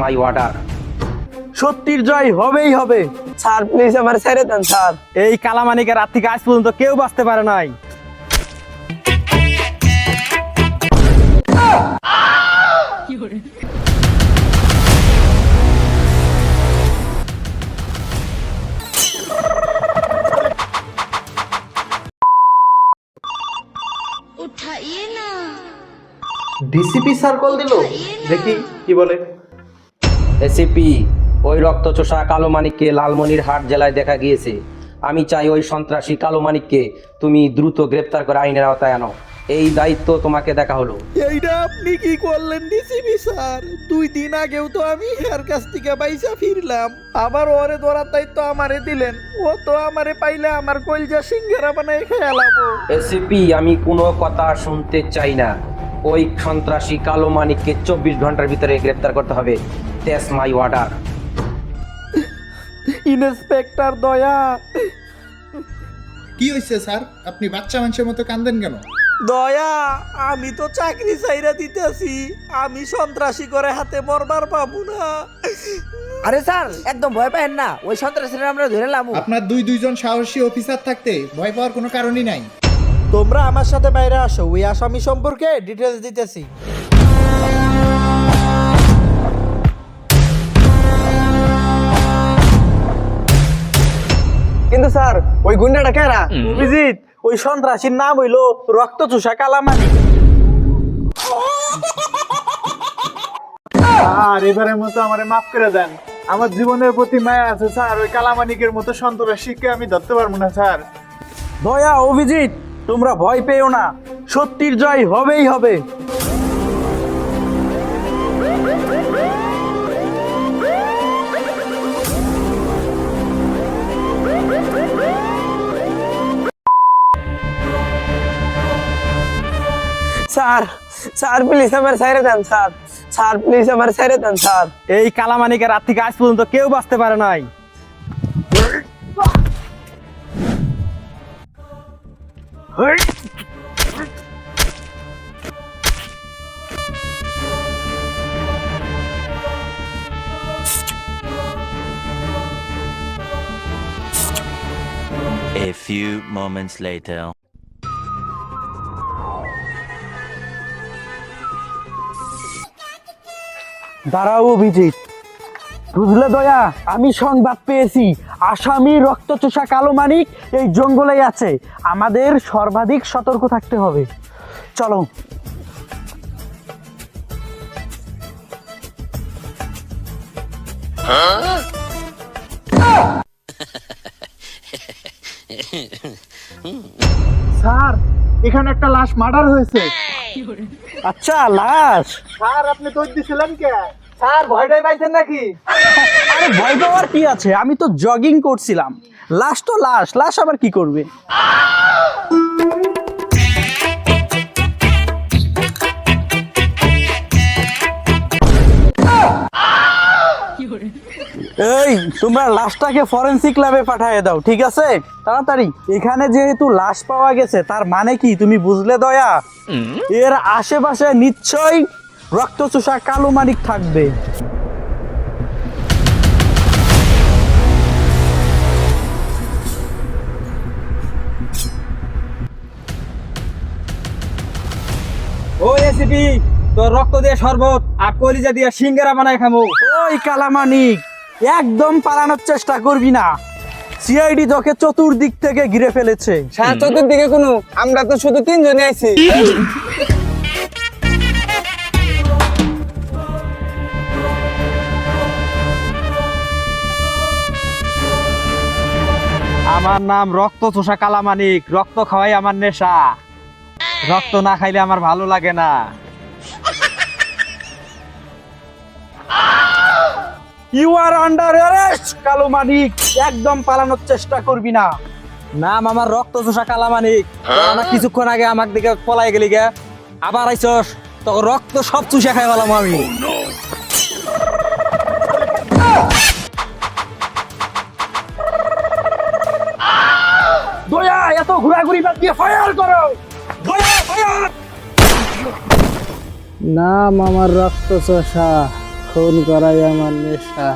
মাই সত্যির জয় হবেই হবে। Sir please আমার ছেড়ে দেন স্যার এই রাত থেকে আজ পর্যন্ত কেউ বাঁচতে পারে নাই। ডিসিপি সার্কল দিল? দেখি কি বলে। এসিপি ওই রক্তচোষা কালো মানিককে লালমনিরহাট জেলায় দেখা গিয়েছে। আমি চাই ওই সন্ত্রাসী কালো মানিককে তুমি দ্রুত গ্রেপ্তার করে আইনের আওতায় আনো। এই দায়িত্ব তোমাকে দেখা হলো। এইটা আপনি কি করলেন ডিসিপি স্যার? দুই দিন আগেও তো আমি এর কাছ থেকে বাইসা ফিরলাম। আবার ওরে ধরার দায়িত্ব আমারে দিলেন। ও তো আমারে পাইলে আমার কলজা সিঙ্গারা বানাই খেয়ালাবো এসিপি আমি কোনো কথা শুনতে চাই না। ওই সন্ত্রাসী কালো মানিককে চব্বিশ ঘণ্টার ভিতরে গ্রেপ্তার করতে হবে। দ্যাটস মাই অর্ডার ইন্সপেক্টর দয়া কি হয়েছে স্যার? আপনি বাচ্চা মানুষের মতো কান্দেন কেন? দয়া আমি তো চাকরি চাইরা দিতেছি। আমি সন্ত্রাসী করে হাতে মরবার পাবো না। আরে স্যার একদম ভয় পাবেন না। ওই সন্ত্রাসীরা আমরা ধরে লামু। আপনার দুই দুইজন সাহসী অফিসার থাকতে ভয় পাওয়ার কোনো কারণই নাই। তোমরা আমার সাথে বাইরে আসো। ওই আসামি সম্পর্কে ডিটেলস দিতেছি। কিন্তু স্যার ওই গুন্ডাটা কেরা অভিজিৎ ওই সন্ত্রাসীর নাম হইল রক্ত চুষা কালামানি। আর এবারের মতো আমারে মাফ করে দেন। আমার জীবনের প্রতি মায়া আছে স্যার। ওই কালামানিকের মতো সন্ত্রাসীকে আমি ধরতে পারব না স্যার। দয়া অভিজিৎ তোমরা ভয় পেও না। সত্যির জয় হবেই হবে। স্যার। স্যার প্লিজ আমার ছেড়ে দেন স্যার। স্যার প্লিজ আমার ছেড়ে দেন স্যার। এই কালামানিকের রাত থেকে আজ পর্যন্ত কেউ বাঁচতে পারে নাই। A few moments later. দাঁড়াও অভিজিৎ। বুঝলে দয়া আমি সংবাদ পেয়েছি আসামি রক্তচোষা কালো মানিক এই জঙ্গলেই আছে। আমাদের সর্বাধিক সতর্ক থাকতে হবে। চলো। স্যার এখানে একটা লাশ মার্ডার হয়েছে। আচ্ছা লাশ। স্যার আপনি দোষ দিছিলেন কে? স্যার ভয়টাই পাইছেন নাকি? আরে ভয় পাওয়ার কি আছে? আমি তো জগিং করছিলাম। লাশ তো লাশ লাশ আবার কি করবে? এই তোমরা লাশটাকে ফরেনসিক ল্যাবে পাঠিয়ে দাও ঠিক আছে? তাড়াতাড়ি। এখানে যেহেতু লাশ পাওয়া গেছে তার মানে কি? তুমি বুঝলে দয়া? এর আশেপাশে নিশ্চয়ই রক্তচোষা কালো মানিক থাকবে। ও রেসিপি তোর রক্ত দিয়ে শরবত আর কলিজা দিয়ে সিঙ্গারা বানায় খামো। ওই কালামানিক একদম পালানোর চেষ্টা করবি না। সিআইডি তোকে চতুর্দিক থেকে ঘিরে ফেলেছে। স্যার চতুর্দিকে কোনো আমরা তো শুধু তিনজনে আইছি আমার নাম রক্ত চোষা কালামানিক। রক্ত খাওয়াই আমার নেশা। রক্ত না খাইলে আমার ভালো লাগে না। ইউ আর আন্ডার অ্যারেস্ট কালো মানিক। একদম পালানোর চেষ্টা করবি না। নাম আমার রক্ত চোষা কালামানিক আমার কিছুক্ষণ আগে আমার দিকে পলাই গেলি গে। আবার আইসস তোর রক্ত সব চুষে খাই পেলাম আমি। দয়া এত ঘোরাঘুরি বাদ দিয়ে ফায়ার করো। দয়া ফায়ার নাম আমার রক্ত চষা। খুন করাই আমার নেশা।